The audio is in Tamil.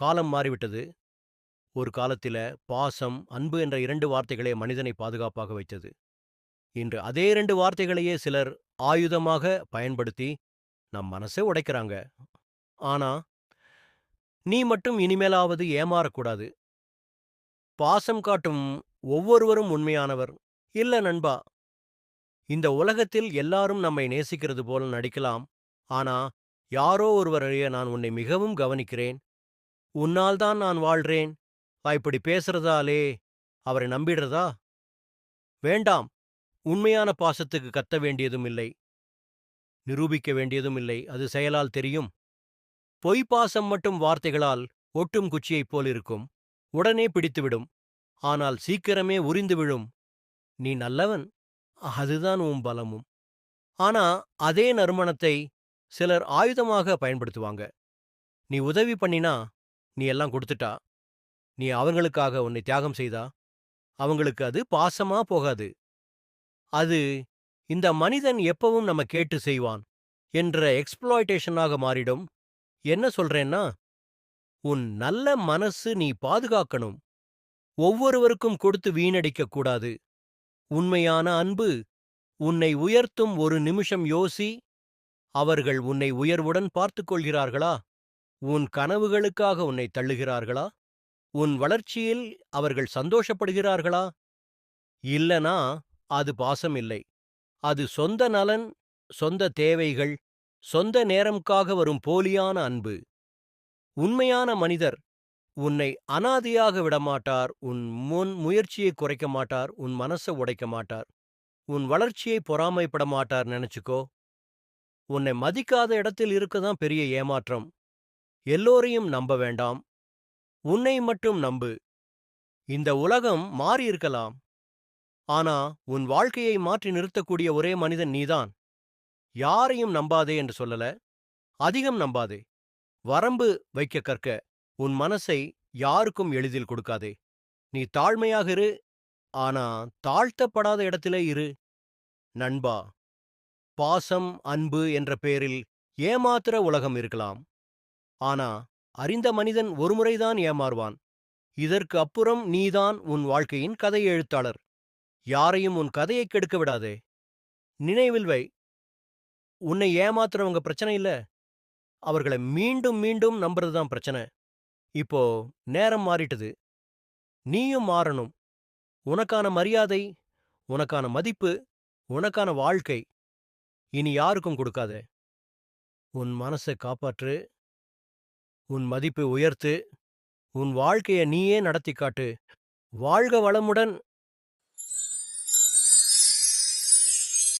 காலம் மாறிவிட்டது. ஒரு காலத்தில பாசம் அன்பு என்ற இரண்டு வார்த்தைகளே மனிதனை பாதுகாப்பாக வைத்தது. இன்று அதே இரண்டு வார்த்தைகளையே சிலர் ஆயுதமாக பயன்படுத்தி நம் மனசை உடைக்கிறாங்க. ஆனா நீ மட்டும் இனிமேலாவது ஏமாறக்கூடாது. பாசம் காட்டும் ஒவ்வொருவரும் உண்மையானவர். இல்ல நண்பா இந்த உலகத்தில் எல்லாரும் நம்மை நேசிக்கிறது போல நடிக்கலாம். ஆனா யாரோ ஒருவரையே நான் உன்னை மிகவும் கவனிக்கிறேன். உன்னால் தான் நான் வாழ்றேன். இப்படி பேசுறதாலே அவரை நம்பிடுறதா? வேண்டாம். உண்மையான பாசத்துக்கு கத்த வேண்டியதும் இல்லை. நிரூபிக்க வேண்டியதும் இல்லை. அது செயலால் தெரியும். பொய் பாசம் மட்டும் வார்த்தைகளால் ஒட்டும் குச்சியைப் போலிருக்கும். உடனே பிடித்துவிடும். ஆனால் சீக்கிரமே உறிந்துவிடும் நீ நல்லவன். அதுதான் உன் பலமும். ஆனா அதே நறுமணத்தை சிலர் ஆயுதமாக பயன்படுத்துவாங்க. நீ உதவி பண்ணினா நீ எல்லாம் கொடுத்துட்டா? நீ அவங்களுக்காக உன்னை தியாகம் செய்தா? அவங்களுக்கு அது பாசமா போகாது. அது இந்த மனிதன் எப்பவும் நம்ம கேட்டு செய்வான் என்ற எக்ஸ்ப்ளாய்டேஷனாக மாறிடும். என்ன சொல்றேன்னா உன் நல்ல மனசு நீ பாதுகாக்கணும். ஒவ்வொருவருக்கும் கொடுத்து வீணடிக்கக் கூடாது. உண்மையான அன்பு உன்னை உயர்த்தும் ஒரு நிமிஷம் யோசி அவர்கள் உன்னை உயர்வுடன் பார்த்துக் கொள்கிறார்களா? உன் கனவுகளுக்காக உன்னை தள்ளுகிறார்களா? உன் வளர்ச்சியில் அவர்கள் சந்தோஷப்படுகிறார்களா? இல்லனா அது பாசம் இல்லை அது சொந்த நலன் சொந்த தேவைகள் சொந்த நேரம்காக வரும் போலியான அன்பு. உண்மையான மனிதர் உன்னை அனாதையாக விடமாட்டார் உன் முன் முயற்சியை குறைக்க மாட்டார் உன் மனசை உடைக்க மாட்டார் உன் வளர்ச்சியை பொறாமைப்பட மாட்டார் நினைச்சுக்கோ. உன்னை மதிக்காத இடத்தில் இருக்கதான் பெரிய ஏமாற்றம். எல்லோரையும் நம்ப வேண்டாம். உன்னை மட்டும் நம்பு. இந்த உலகம் மாறியிருக்கலாம் ஆனா உன் வாழ்க்கையை மாற்றி நிறுத்தக்கூடிய ஒரே மனிதன் நீதான். யாரையும் நம்பாதே என்று சொல்லல. அதிகம் நம்பாதே. வரம்பு வைக்க கற்க உன் மனசை யாருக்கும் எளிதில் கொடுக்காதே. நீ தாழ்மையாக இரு. ஆனா தாழ்த்தப்படாத இடத்திலே இரு. நண்பா பாசம் அன்பு என்ற பெயரில் ஏமாத்திர உலகம் இருக்கலாம். ஆனா அறிந்த மனிதன் ஒருமுறைதான் ஏமாறுவான். இதற்கு அப்புறம் நீதான் உன் வாழ்க்கையின் கதை எழுத்தாளர். யாரையும் உன் கதையை கெடுக்க விடாதே. நினைவில் வை. உன்னை ஏமாத்துறவங்க பிரச்சனை இல்ல. அவர்களை மீண்டும் மீண்டும் நம்புறதுதான் பிரச்சனை. இப்போ நேரம் மாறிட்டது. நீயும் மாறணும். உனக்கான மரியாதை உனக்கான மதிப்பு உனக்கான வாழ்க்கை இனி யாருக்கும் கொடுக்காதே. உன் மனசை காப்பாற்று. உன் மதிப்பை உயர்த்து உன் வாழ்க்கையை நீயே நடத்தி காட்டு. வாழ்க வளமுடன்